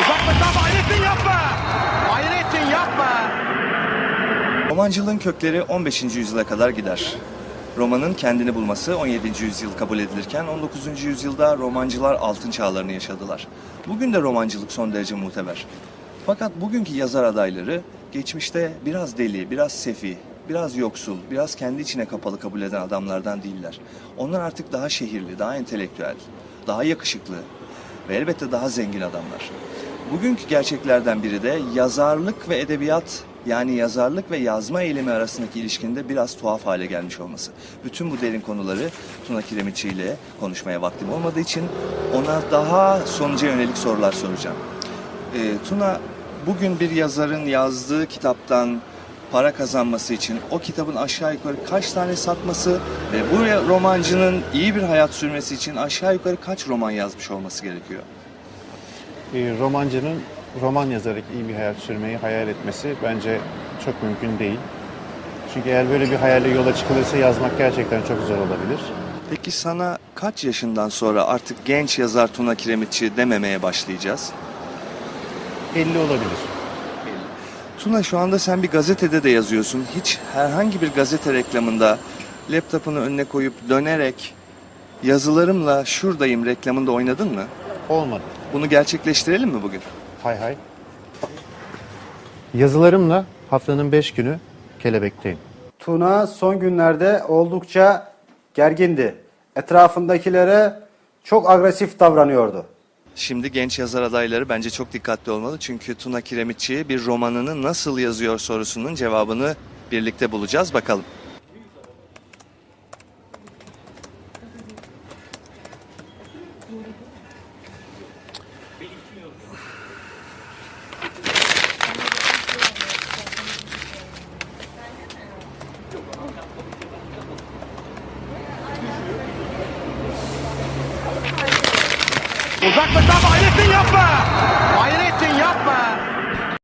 Uzak Hayrettin yapma. Hayrettin yapma. Romancılığın kökleri 15. yüzyıla kadar gider. Romanın kendini bulması 17. yüzyıl kabul edilirken 19. yüzyılda romancılar altın çağlarını yaşadılar. Bugün de romancılık son derece muteber. Fakat bugünkü yazar adayları geçmişte biraz deli, biraz sefi, biraz yoksul, biraz kendi içine kapalı kabul eden adamlardan değiller. Onlar artık daha şehirli, daha entelektüel, daha yakışıklı ve elbette daha zengin adamlar. Bugünkü gerçeklerden biri de yazarlık ve edebiyat yani yazarlık ve yazma eylemi arasındaki ilişkinde biraz tuhaf hale gelmiş olması. Bütün bu derin konuları Tuna Kiremitçi ile konuşmaya vaktim olmadığı için ona daha sonuca yönelik sorular soracağım. Ee, Tuna bugün bir yazarın yazdığı kitaptan para kazanması için o kitabın aşağı yukarı kaç tane satması ve bu romancının iyi bir hayat sürmesi için aşağı yukarı kaç roman yazmış olması gerekiyor? Bir romancının roman yazarak iyi bir hayat sürmeyi hayal etmesi bence çok mümkün değil. Çünkü eğer böyle bir hayale yola çıkılırsa yazmak gerçekten çok zor olabilir. Peki sana kaç yaşından sonra artık genç yazar Tuna Kiremitçi dememeye başlayacağız? 50 olabilir. Tuna şu anda sen bir gazetede de yazıyorsun. Hiç herhangi bir gazete reklamında laptopunu önüne koyup dönerek yazılarımla şuradayım reklamında oynadın mı? Olmadı. Bunu gerçekleştirelim mi bugün? Hay hay. Yazılarımla haftanın 5 günü kelebekteyim. Tuna son günlerde oldukça gergindi. Etrafındakilere çok agresif davranıyordu. Şimdi genç yazar adayları bence çok dikkatli olmalı. Çünkü Tuna Kiremitçi bir romanını nasıl yazıyor sorusunun cevabını birlikte bulacağız. Bakalım. Uzak mesafe Hayrettin yapma. Hayrettin yapma.